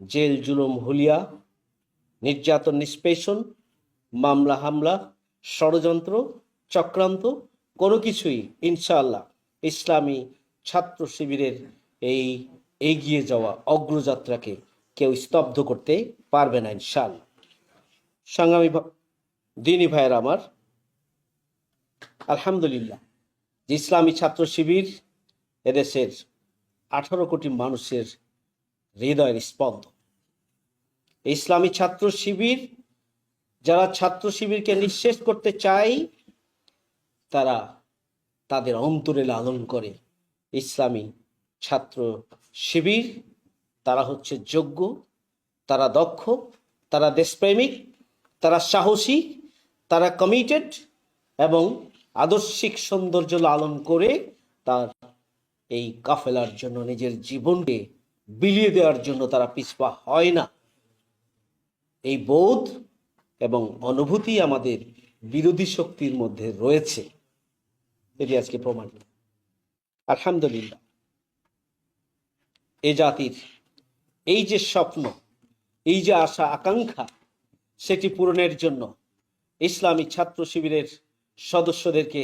Jail জুলুম হুলিয়া, নির্যাতন নিষ্পেষণ, মামলা হামলা, ষড়যন্ত্র, চক্রান্ত, কোনো কিছুই ইনশাআল্লাহ ইসলামী ছাত্র শিবিরের এই এগিয়ে যাওয়া অগ্রযাত্রাকে কেউ স্তব্ধ করতে পারবে না ইনশাআল্লাহ। সংগ্রামী দিনী ভাইয়ের আমার, আলহামদুলিল্লাহ, যে ইসলামী ছাত্র শিবির এদেশের আঠারো কোটি মানুষের হৃদয়ের স্পন্দন ইসলামী ছাত্র শিবির, যারা ছাত্র শিবিরকে নিঃশেষ করতে চায়, তারা তাদের অন্তরে লালন করে। ইসলামী ছাত্র শিবির, তারা হচ্ছে যোগ্য, তারা দক্ষ, তারা দেশপ্রেমিক, তারা সাহসী, তারা কমিটেড এবং আদর্শিক সৌন্দর্য লালন করে তার এই কাফেলার জন্য নিজের জীবনকে বিলিয়ে দেওয়ার জন্য তারা পিছপা হয় না। এই বোধ এবং অনুভূতি আমাদের বিরোধী শক্তির মধ্যে রয়েছে। এটি আজকে প্রমাণিত আলহামদুলিল্লাহ। এ জাতির এই যে স্বপ্ন, এই যে আশা, আকাঙ্ক্ষা, সেটি পূরণের জন্য ইসলামী ছাত্র শিবিরের সদস্যদেরকে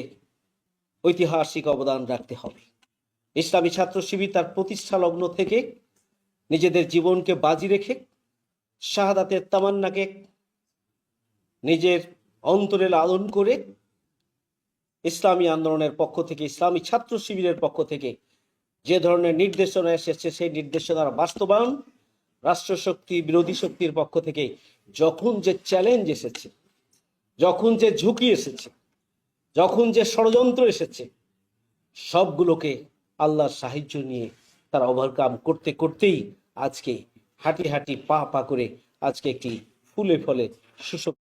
ঐতিহাসিক অবদান রাখতে হবে। ইসলামী ছাত্র শিবির তার প্রতিষ্ঠা লগ্ন থেকে নিজেদের জীবনকে বাজি রেখে, শাহাদাতের তামান্নাকে নিজের অন্তরে লালন করে ইসলামী আন্দোলনের পক্ষ থেকে, ইসলামী ছাত্র শিবিরের পক্ষ থেকে যে ধরনের নির্দেশনা এসেছে, সেই নির্দেশনার বাস্তবায়ন রাষ্ট্রশক্তি, বিরোধী শক্তির পক্ষ থেকে যখন যে চ্যালেঞ্জ এসেছে, যখন যে ঝুঁকি এসেছে, যখন যে ষড়যন্ত্র এসেছে, সবগুলোকে আল্লাহর সাহায্য নিয়ে তারা ওভারকাম করতে, করতেই আজকে হাঁটি হাঁটি পা পা করে আজকে একটি ফুলে ফলে সুশোভ